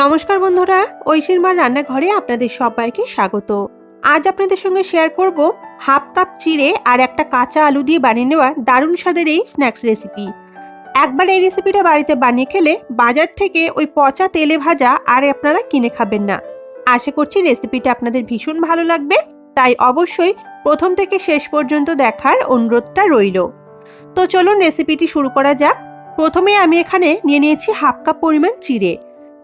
নমস্কার বন্ধুরা, ঐশীর মার রান্নাঘরে আপনাদের সবাইকে স্বাগত। আজ আপনাদের সঙ্গে শেয়ার করব হাফ কাপ চিড়ে আর একটা কাঁচা আলু দিয়ে বানিয়ে নেওয়া দারুণ স্বাদের এই স্ন্যাক্স রেসিপি একবার এই রেসিপিটা বাড়িতে বানিয়ে খেলে বাজার থেকে ওই পচা তেলে ভাজা আর আপনারা কিনে খাবেন না। আশা করছি রেসিপিটা আপনাদের ভীষণ ভালো লাগবে, তাই অবশ্যই প্রথম থেকে শেষ পর্যন্ত দেখার অনুরোধটা রইল। তো চলুন রেসিপিটি শুরু করা যাক। প্রথমে আমি এখানে নিয়ে নিয়েছি হাফ কাপ পরিমাণ চিড়ে।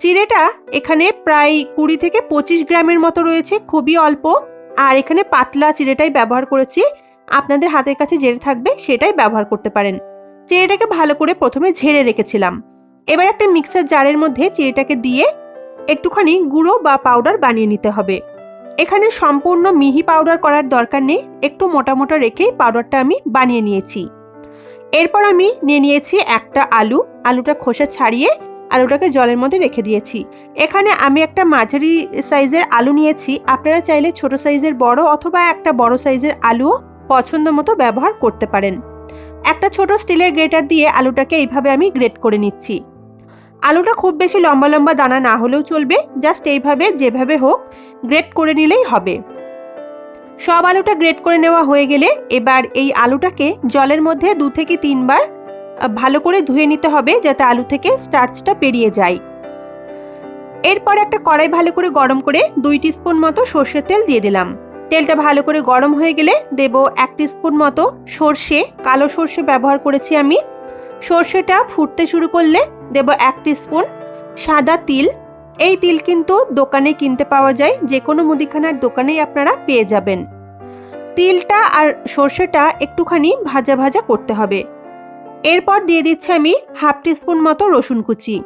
চিড়েটা এখানে প্রায় কুড়ি থেকে পঁচিশ গ্রামের মতো রয়েছে, খুবই অল্প। আর এখানে পাতলা চিড়েটাই ব্যবহার করেছি। আপনাদের হাতের কাছে যেটা থাকবে সেটাই ব্যবহার করতে পারেন। চিড়েটাকে ভালো করে প্রথমে ঝেড়ে রেখেছিলাম। এবার একটা মিক্সার জারের মধ্যে চিড়েটাকে দিয়ে একটুখানি গুঁড়ো বা পাউডার বানিয়ে নিতে হবে। এখানে সম্পূর্ণ মিহি পাউডার করার দরকার নেই, একটু মোটা মোটা রেখেই পাউডারটা আমি বানিয়ে নিয়েছি। এরপর আমি নিয়ে নিয়েছি একটা আলু। আলুটা খোসা ছাড়িয়ে আলুটাকে জলের মধ্যে রেখে দিয়েছি। এখানে আমি একটা মাঝারি সাইজের আলু নিয়েছি। আপনারা চাইলে ছোট সাইজের বড় অথবা একটা বড় সাইজের আলুও পছন্দ মতো ব্যবহার করতে পারেন। একটা ছোট স্টিলের গ্রেটার দিয়ে আলুটাকে এইভাবে আমি গ্রেট করে নিচ্ছি। আলুটা খুব বেশি লম্বা লম্বা দানা না হলেও চলবে, জাস্ট এইভাবে যেভাবে হোক গ্রেট করে নিলেই হবে। সব আলুটা গ্রেট করে নেওয়া হয়ে গেলে এবার এই আলুটাকে জলের মধ্যে দু থেকে তিনবার ভালো করে ধুয়ে নিতে হবে যাতে আলু থেকে স্টার্চটা বেরিয়ে যায়। এরপর একটা কড়াই ভালো করে গরম করে দুই স্পুন মতো সর্ষের তেল দিয়ে দিলাম। তেলটা ভালো করে গরম হয়ে গেলে দেব এক স্পুন মতো সর্ষে, কালো সর্ষে ব্যবহার করেছি আমি। সর্ষেটা ফুটতে শুরু করলে দেব এক স্পুন সাদা তিল। এই তিল কিন্তু দোকানে কিনতে পাওয়া যায় যে কোনো মুদিখানার দোকানেই আপনারা পেয়ে যাবেন। তিলটা আর সর্ষেটা একটুখানি ভাজা ভাজা করতে হবে। এরপর দিয়ে দিচ্ছি আমি হাফ টিস্পুন মতো রসুন কুচি।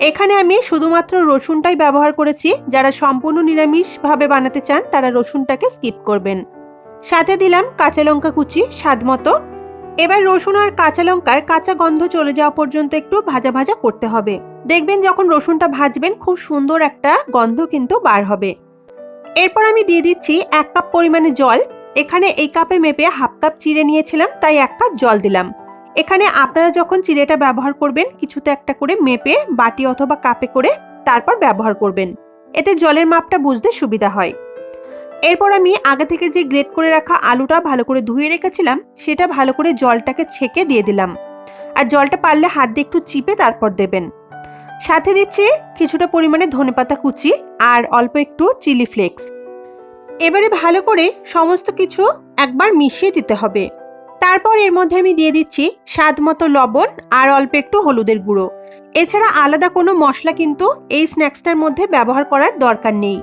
এখানে আমি শুধুমাত্র রসুনটাই ব্যবহার করেছি, যারা সম্পূর্ণ নিরামিষভাবে বানাতে চান তারা রসুনটাকে স্কিপ করবেন। সাথে দিলাম কাঁচা লঙ্কা কুচি স্বাদ মতো। এবার রসুন আর কাঁচা লঙ্কার কাঁচা গন্ধ চলে যাওয়া পর্যন্ত একটু ভাজা ভাজা করতে হবে। দেখবেন যখন রসুনটা ভাজবেন খুব সুন্দর একটা গন্ধ কিন্তু বার হবে। এরপর আমি দিয়ে দিচ্ছি এক কাপ পরিমাণে জল। এখানে এই কাপে মেপে হাফ কাপ চিড়ে নিয়েছিলাম, তাই এক কাপ জল দিলাম। এখানে আপনারা যখন চিড়েটা ব্যবহার করবেন, কিছুতে একটা করে মেপে, বাটি অথবা কাপে করে তারপর ব্যবহার করবেন। এতে জলের মাপটা বুঝতে সুবিধা হয়। এরপর আমি আগে থেকে যে গ্রেট করে রাখা আলুটা ভালো করে ধুয়ে রেখেছিলাম, সেটা ভালো করে জলটাকে ছেঁকে দিয়ে দিলাম। আর জলটা পারলে হাত দিয়ে একটু চিপে তারপর দেবেন। সাথে দিচ্ছি কিছুটা পরিমাণে ধনেপাতা কুচি আর অল্প একটু চিলি ফ্লেক্স। এবারে ভালো করে সমস্ত কিছু একবার মিশিয়ে দিতে হবে। তারপর এর মধ্যে আমি দিয়ে দিচ্ছি স্বাদ মতো লবণ আর অল্প একটু হলুদের গুঁড়ো। এছাড়া আলাদা কোনো মশলা কিন্তু এই স্ন্যাক্সটার মধ্যে ব্যবহার করার দরকার নেই।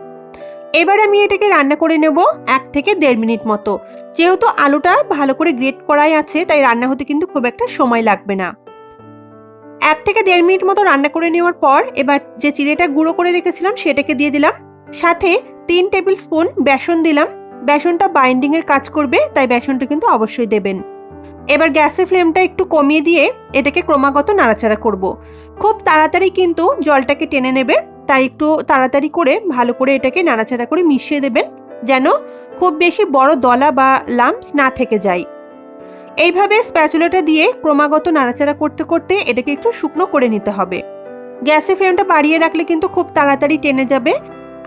এবার আমি এটাকে রান্না করে নেব এক থেকে দেড় মিনিট মতো। যেহেতু আলুটা ভালো করে গ্রেট করাই আছে, তাই রান্না হতে কিন্তু খুব একটা সময় লাগবে না। এক থেকে দেড় মিনিট মতো রান্না করে নেওয়ার পর এবার যে চিড়েটা গুঁড়ো করে রেখেছিলাম, সেটাকে দিয়ে দিলাম। সাথে তিন টেবিল স্পুন বেসন দিলাম। বেসনটা বাইন্ডিং এর কাজ করবে, তাই বেসনটা কিন্তু অবশ্যই দেবেন। এবার গ্যাসের ফ্লেমটা একটু কমিয়ে দিয়ে এটাকে ক্রমাগত নাড়াচাড়া করব। খুব তাড়াতাড়ি কিন্তু জলটাকে টেনে নেবে, তাই একটু তাড়াতাড়ি করে ভালো করে এটাকে নাড়াচাড়া করে মিশিয়ে দেবেন, যেন খুব বেশি বড় দলা বা লাম্পস না থেকে যায়। এইভাবে স্প্যাচুলাটা দিয়ে ক্রমাগত নাড়াচাড়া করতে করতে এটাকে একটু শুকনো করে নিতে হবে। গ্যাসের ফ্লেমটা বাড়িয়ে রাখলে কিন্তু খুব তাড়াতাড়ি টেনে যাবে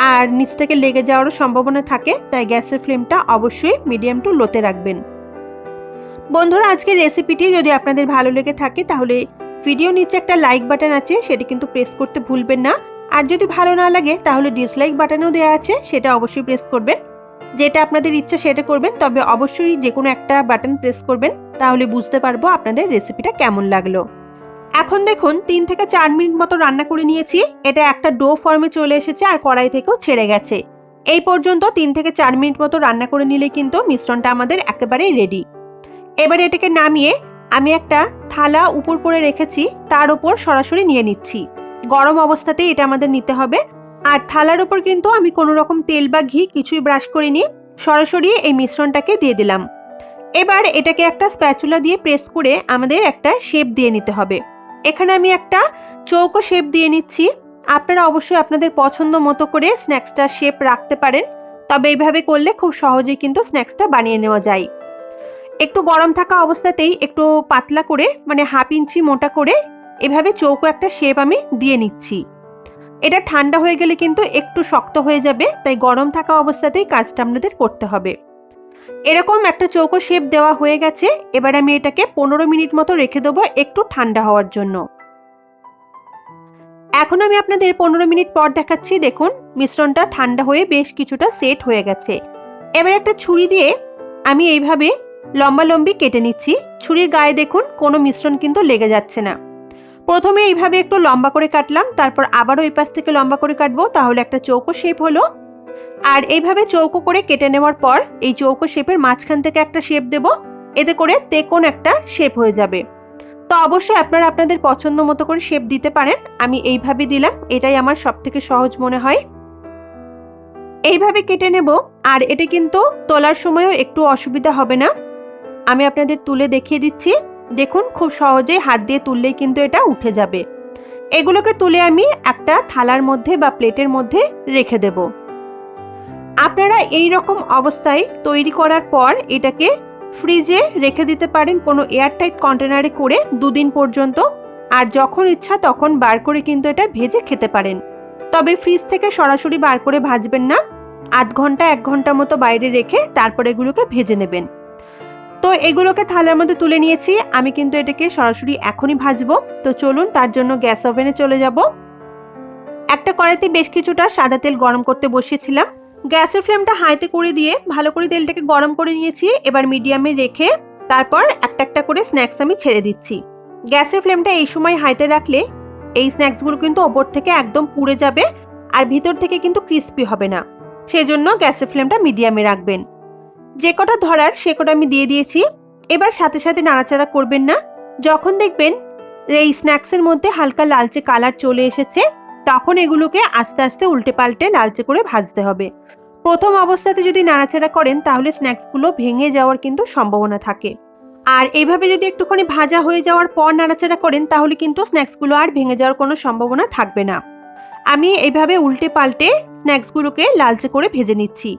আর নিচ থেকে লেগে যাওয়ারও সম্ভাবনা থাকে, তাই গ্যাসের ফ্লেমটা অবশ্যই মিডিয়াম টু লোতে রাখবেন। বন্ধুরা, আজকের রেসিপিটি যদি আপনাদের ভালো লেগে থাকে, তাহলে ভিডিও নিচে একটা লাইক বাটন আছে, সেটি কিন্তু প্রেস করতে ভুলবেন না। আর যদি ভালো না লাগে, তাহলে ডিসলাইক বাটনও দেওয়া আছে, সেটা অবশ্যই প্রেস করবেন। যেটা আপনাদের ইচ্ছা সেটা করবেন, তবে অবশ্যই যে কোনো একটা বাটন প্রেস করবেন, তাহলে বুঝতে পারব আপনাদের রেসিপিটা কেমন লাগল। এখন দেখুন, তিন থেকে চার মিনিট মতো রান্না করে নিয়েছি। এটা একটা ডো ফর্মে চলে এসেছে আর কড়াই থেকেও ছেড়ে গেছে। এই পর্যন্ত তিন থেকে চার মিনিট মতো রান্না করে নিলে কিন্তু মিশ্রণটা আমাদের একেবারেই রেডি এবার এটাকে নামিয়ে আমি একটা থালা উপর করে রেখেছি, তার উপর সরাসরি নিয়ে নিচ্ছি। গরম অবস্থাতেই এটা আমাদের নিতে হবে। আর থালার উপর কিন্তু আমি কোনো রকম তেল বা ঘি কিছুই ব্রাশ করিনি, সরাসরি এই মিশ্রণটাকে দিয়ে দিলাম। এবার এটাকে একটা স্প্যাচুলা দিয়ে প্রেস করে আমাদের একটা শেপ দিয়ে নিতে হবে। এখানে আমি একটা চৌকো শেপ দিয়ে নিচ্ছি। আপনারা অবশ্যই আপনাদের পছন্দ মতো করে স্ন্যাক্সটা শেপ রাখতে পারেন। তবে এইভাবে করলে খুব সহজেই কিন্তু স্ন্যাক্সটা বানিয়ে নেওয়া যায়। একটু গরম থাকা অবস্থাতেই একটু পাতলা করে মানে হাফ ইঞ্চি মোটা করে এভাবে চৌকো একটা শেপ আমি দিয়ে নিচ্ছি। এটা ঠান্ডা হয়ে গেলে কিন্তু একটু শক্ত হয়ে যাবে, তাই গরম থাকা অবস্থাতেই কাজটা আপনাদের করতে হবে। এরকম একটা চৌকো শেপ দেওয়া হয়ে গেছে। এবার আমি এটাকে পনেরো মিনিট মতো রেখে দেবো একটু ঠান্ডা হওয়ার জন্য। এখন আমি আপনাদের পনেরো মিনিট পর দেখাচ্ছি, দেখুন, মিশ্রণটা ঠান্ডা হয়ে বেশ কিছুটা সেট হয়ে গেছে। এবার একটা ছুরি দিয়ে আমি এইভাবে লম্বা লম্বি কেটে নিচ্ছি। ছুরির গায়ে দেখুন, কোনো মিশ্রণ কিন্তু লেগে যাচ্ছে না। প্রথমে এইভাবে একটু লম্বা করে কাটলাম, তারপর আবারও এই পাশ থেকে লম্বা করে কাটবো, তাহলে একটা চৌকো শেপ হলো। আর এইভাবে চৌকো করে কেটে নেওয়ার পর এই চৌকো শেপের মাঝখান থেকে একটা শেপ দেব। এতে করে তেকোন একটা শেপ হয়ে যাবে। তো অবশ্যই আপনারা আপনাদের পছন্দ মতো করে শেপ দিতে পারেন। আমি এইভাবে দিলাম, এটাই আমার সব থেকে সহজ মনে হয়। এইভাবে কেটে নেব, আর এটা কিন্তু তোলার সময়ও একটু অসুবিধা হবে না। আমি আপনাদের তুলে দেখিয়ে দিচ্ছি। দেখুন, খুব সহজেই হাত দিয়ে তুললেই কিন্তু এটা উঠে যাবে। এগুলোকে তুলে আমি একটা থালার মধ্যে বা প্লেটের মধ্যে রেখে দেব। আপনারা এই রকম অবস্থায় তৈরি করার পর এটাকে ফ্রিজে রেখে দিতে পারেন কোনো এয়ারটাইট কন্টেনারে করে দুদিন পর্যন্ত। আর যখন ইচ্ছা তখন বার করে কিন্তু এটা ভেজে খেতে পারেন। তবে ফ্রিজ থেকে সরাসরি বার করে ভাজবেন না। আধ ঘণ্টা, এক ঘণ্টা মতো বাইরে রেখে তারপর এগুলোকে ভেজে নেবেন। তো এগুলোকে থালার মধ্যে তুলে নিয়েছি। আমি কিন্তু এটাকে সরাসরি এখনই ভাজবো। তো চলুন তার জন্য গ্যাস ওভেনে চলে যাব। একটা কড়াইতে বেশ কিছুটা সাদা তেল গরম করতে বসিয়েছিলাম। গ্যাসের ফ্লেমটা হাইতে করে দিয়ে ভালো করে তেলটাকে গরম করে নিয়েছি। এবার মিডিয়ামে রেখে তারপর একটা একটা করে স্ন্যাক্স আমি ছেড়ে দিচ্ছি। গ্যাসের ফ্লেমটা এই সময় হাইতে রাখলে এই স্ন্যাক্সগুলো কিন্তু ওপর থেকে একদম পুড়ে যাবে আর ভিতর থেকে কিন্তু ক্রিস্পি হবে না। সেজন্য গ্যাসের ফ্লেমটা মিডিয়ামে রাখবেন। যে কটা ধরার সে কটা আমি দিয়ে দিয়েছি। এবার সাথে সাথে নাড়াচাড়া করবেন না। যখন দেখবেন এই স্ন্যাক্সের মধ্যে হালকা লালচে কালার চলে এসেছে তখন এগুলোকে আস্তে আস্তে উল্টে পাল্টে লালচে করে ভাজতে হবে। প্রথম অবস্থাতে যদি নাড়াচাড়া করেন, তাহলে স্ন্যাক্সগুলো ভেঙে যাওয়ার কিন্তু সম্ভাবনা থাকে। আর এইভাবে যদি একটুখানি ভাজা হয়ে যাওয়ার পর নাড়াচাড়া করেন, তাহলে কিন্তু স্ন্যাক্সগুলো আর ভেঙে যাওয়ার কোনো সম্ভাবনা থাকবে না। আমি এইভাবে উল্টে পাল্টে স্ন্যাক্সগুলোকে লালচে করে ভেজে নিচ্ছি।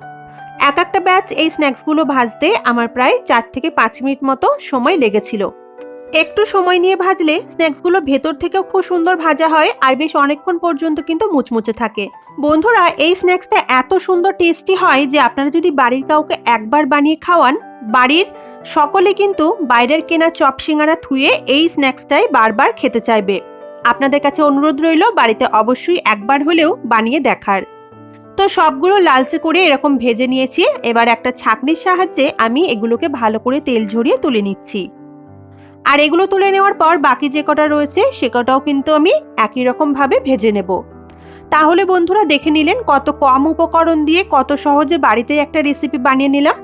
এক একটা ব্যাচ এই স্ন্যাক্সগুলো ভাজতে আমার প্রায় চার থেকে পাঁচ মিনিট মতো সময় লেগেছিল। একটু সময় নিয়ে ভাজলে স্ন্যাক্সগুলো ভেতর থেকেও খুব সুন্দর ভাজা হয় আর বেশ অনেকক্ষণ পর্যন্ত কিন্তু মুচমুচে থাকে। বন্ধুরা, এই স্ন্যাক্সটা এত সুন্দর টেস্টি হয় যে আপনারা যদি বাড়ির কাউকে একবার বানিয়ে খাওয়ান, বাড়ির সকলে কিন্তু বাইরের কেনা চপ সিঙ্গারা থুয়ে এই স্ন্যাক্সটাই বারবার খেতে চাইবে। আপনাদের কাছে অনুরোধ রইল বাড়িতে অবশ্যই একবার হলেও বানিয়ে দেখার। তো সবগুলো লালচে করে এরকম ভেজে নিয়েছি। এবার একটা ছাকনির সাহায্যে আমি এগুলোকে ভালো করে তেল ঝরিয়ে তুলে নিচ্ছি। আর এগুলো তুলে নেওয়ার পর বাকি যে কটা রয়েছে, সে কটাও কিন্তু আমি একই রকম ভাবে ভেজে নেব। তাহলে বন্ধুরা দেখে নিলেন কত কম উপকরণ দিয়ে কত সহজে বাড়িতে একটা রেসিপি বানিয়ে নিলাম।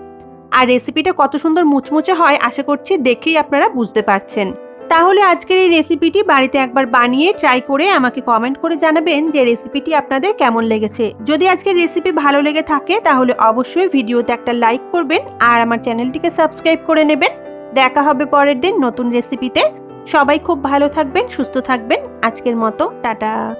আর রেসিপিটা কত সুন্দর মুচমুচে হয়, আশা করছি দেখেই আপনারা বুঝতে পারছেন। তাহলে আজকের এই রেসিপিটি বাড়িতে একবার বানিয়ে ট্রাই করে আমাকে কমেন্ট করে জানাবেন যে রেসিপিটি আপনাদের কেমন লেগেছে। যদি আজকের রেসিপি ভালো লেগে থাকে, তাহলে অবশ্যই ভিডিওতে একটা লাইক করবেন আর আমার চ্যানেলটিকে সাবস্ক্রাইব করে নেবেন। দেখা হবে পরের দিন নতুন রেসিপিতে সবাই খুব ভালো থাকবেন, সুস্থ থাকবেন। আজকের মতো, টাটা।